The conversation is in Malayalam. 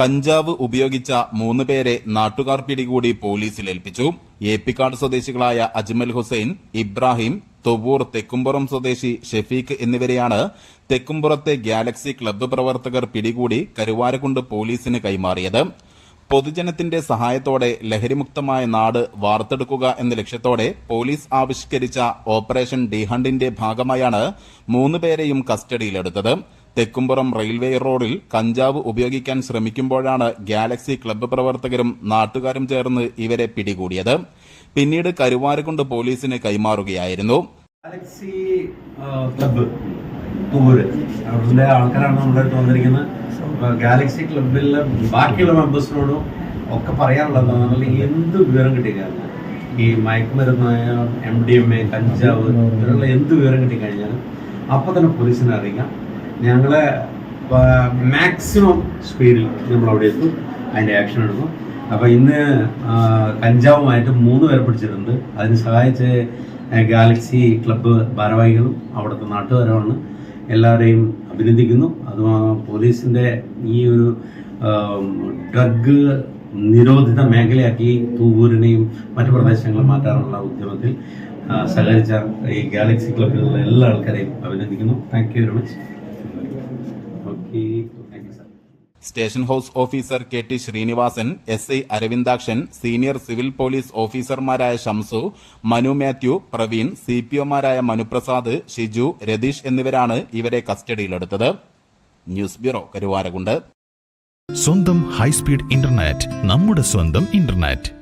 കഞ്ചാവ് ഉപയോഗിച്ച മൂന്ന് പേരെ നാട്ടുകാർ പിടികൂടി പോലീസിൽ ഏൽപ്പിച്ചു. ഏപ്പിക്കാട് സ്വദേശികളായ അജ്മൽ ഹുസൈൻ ഇബ്രാഹിം തൊവൂർ തെക്കുംപുറം സ്വദേശി ഷെഫീഖ് എന്നിവരെയാണ് തെക്കുംപുറത്തെ ഗാലക്സി ക്ലബ്ബ് പ്രവർത്തകർ പിടികൂടി കരുവാരക്കുണ്ട് പോലീസിന് കൈമാറിയത്. പൊതുജനത്തിന്റെ സഹായത്തോടെ ലഹരിമുക്തമായ നാട് വാർത്തെടുക്കുക എന്ന ലക്ഷ്യത്തോടെ പോലീസ് ആവിഷ്കരിച്ച ഓപ്പറേഷൻ ഡിഹണ്ടിന്റെ ഭാഗമായാണ് മൂന്നുപേരെയും കസ്റ്റഡിയിലെടുത്തത്. തെക്കുംപുറം റെയിൽവേ റോഡിൽ കഞ്ചാവ് ഉപയോഗിക്കാൻ ശ്രമിക്കുമ്പോഴാണ് ഗാലക്സി ക്ലബ്ബ് പ്രവർത്തകരും നാട്ടുകാരും ചേർന്ന് ഇവരെ പിടികൂടിയത്. പിന്നീട് കരുവാരക്കുണ്ട് പോലീസിന് കൈമാറുകയായിരുന്നു. ഗാലക്സി ക്ലബ്ബ് തൂര് ആൾക്കാരാണ് നമ്മുടെ അടുത്ത് വന്നിരിക്കുന്നത്. ഗാലക്സി ക്ലബിലെ ബാക്കിയുള്ള മെമ്പേഴ്സിനോടും ഒക്കെ പറയാനുള്ളത് നമ്മൾ എന്ത് വിവരം കിട്ടിക്കഴിഞ്ഞാൽ? ഈ മയക്കുമരുന്ന് എം ഡി എം എ കഞ്ചാവ് ഇതിനുള്ള എന്ത് വിവരം കിട്ടിക്കഴിഞ്ഞാലും അപ്പോൾ തന്നെ പോലീസിനെ അറിയിക്കാം. ഞങ്ങളെ മാക്സിമം സ്പീഡിൽ നമ്മൾ അവിടെ എത്തും അതിന്റെ ആക്ഷൻ എടുക്കും. അപ്പോൾ ഇന്ന് കഞ്ചാവുമായിട്ട് മൂന്ന് പേരെ പിടിച്ചിട്ടുണ്ട്. അതിന് സഹായിച്ച ഗാലക്സി ക്ലബ്ബ് ഭാരവാഹികളും അവിടുത്തെ നാട്ടുകാരുമാണ്. എല്ലാവരെയും അഭിനന്ദിക്കുന്നു. അത് പോലീസിന്റെ ഈ ഒരു ഡ്രഗ് നിരോധിത മേഖലയാക്കി തൂവൂരിനെയും മറ്റു പ്രദേശങ്ങളും മാറ്റാനുള്ള ഉദ്യമത്തിൽ സഹകരിച്ച ഈ ഗാലക്സി ക്ലബിലുള്ള എല്ലാ ആൾക്കാരെയും അഭിനന്ദിക്കുന്നു. Thank you very much okay thank you sir station house officer K T Srinivasan S I Aravindakshan senior civil police ഓഫീസർമാരായ ഷംസു മനു മാത്യു പ്രവീൺ സി പി ഒമാരായ മനുപ്രസാദ് ഷിജു രതീഷ് എന്നിവരാണ് ഇവരെ കസ്റ്റഡിയിലെടുത്തത്. News bureau Karuvarakund. സ്വന്തം ഹൈസ്പീഡ് ഇന്റർനെറ്റ് നമ്മുടെ സ്വന്തം ഇന്റർനെറ്റ്.